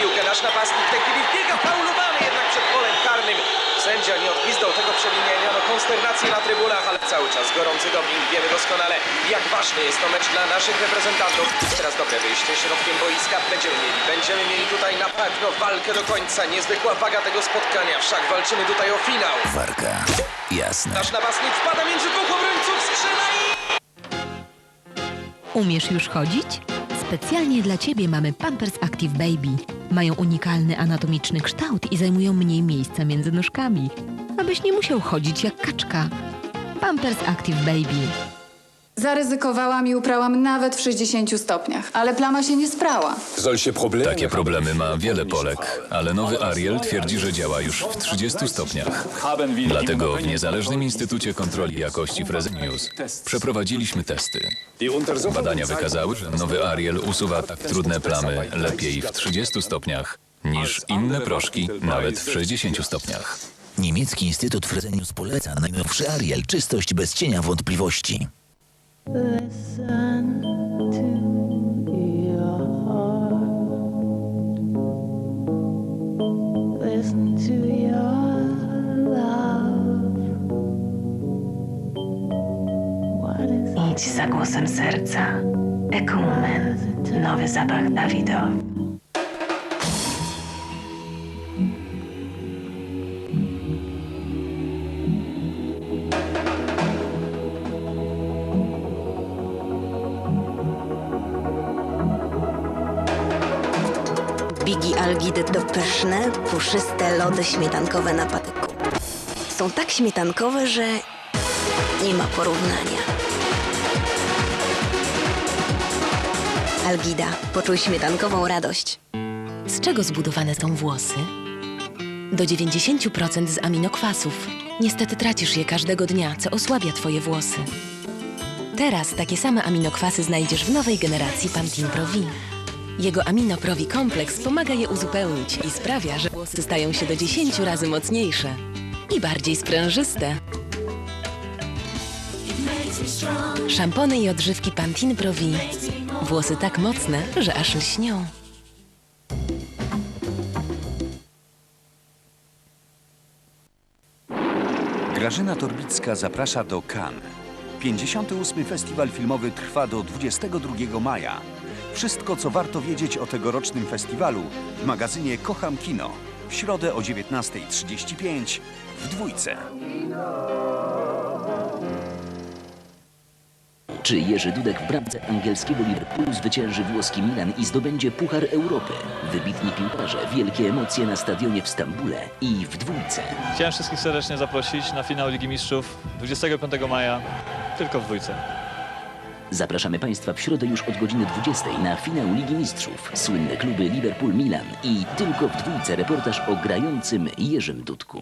Nasz napastnik w tej chwili wbiega faulowany jednak przed polem karnym. Sędzia nie odgwizdał tego przewinienia, miano konsternację na trybunach, ale cały czas gorący doping. Wiemy doskonale, jak ważny jest to mecz dla naszych reprezentantów. Teraz dobre wyjście środkiem boiska będziemy mieli. Będziemy mieli tutaj na pewno walkę do końca. Niezwykła waga tego spotkania, wszak walczymy tutaj o finał. Warka. Jasne. Nasz napastnik wpada między dwóch obrońców, strzela i... Umiesz już chodzić? Specjalnie dla Ciebie mamy Pampers Active Baby. Mają unikalny anatomiczny kształt i zajmują mniej miejsca między nóżkami, abyś nie musiał chodzić jak kaczka. Pampers Active Baby. Zaryzykowałam i uprałam nawet w 60 stopniach, ale plama się nie sprała. Takie problemy ma wiele Polek, ale nowy Ariel twierdzi, że działa już w 30 stopniach. Dlatego w Niezależnym Instytucie Kontroli Jakości Fresenius przeprowadziliśmy testy. Badania wykazały, że nowy Ariel usuwa tak trudne plamy lepiej w 30 stopniach niż inne proszki nawet w 60 stopniach. Niemiecki Instytut Fresenius poleca najnowszy Ariel. Czystość bez cienia wątpliwości. Idź za głosem serca. Ekumen. Nowy zapach Dawidowi. Bigi Algidy to pyszne, puszyste lody śmietankowe na patyku. Są tak śmietankowe, że nie ma porównania. Algida, poczuj śmietankową radość. Z czego zbudowane są włosy? Do 90% z aminokwasów. Niestety tracisz je każdego dnia, co osłabia twoje włosy. Teraz takie same aminokwasy znajdziesz w nowej generacji Pantene Pro V. Jego Amino Pro V kompleks pomaga je uzupełnić i sprawia, że włosy stają się do 10 razy mocniejsze i bardziej sprężyste. Szampony i odżywki Pantene Pro V. Włosy tak mocne, że aż lśnią. Grażyna Torbicka zaprasza do Cannes. 58. Festiwal filmowy trwa do 22 maja. Wszystko, co warto wiedzieć o tegorocznym festiwalu w magazynie Kocham Kino. W środę o 19.35 w dwójce. Czy Jerzy Dudek w bramce angielskiego Liverpoolu zwycięży włoski Milan i zdobędzie Puchar Europy? Wybitni piłkarze, wielkie emocje na stadionie w Stambule i w dwójce. Chciałem wszystkich serdecznie zaprosić na finał Ligi Mistrzów 25 maja, tylko w dwójce. Zapraszamy Państwa w środę już od godziny 20 na finał Ligi Mistrzów. Słynne kluby Liverpool-Milan i tylko w dwójce reportaż o grającym Jerzym Dudku.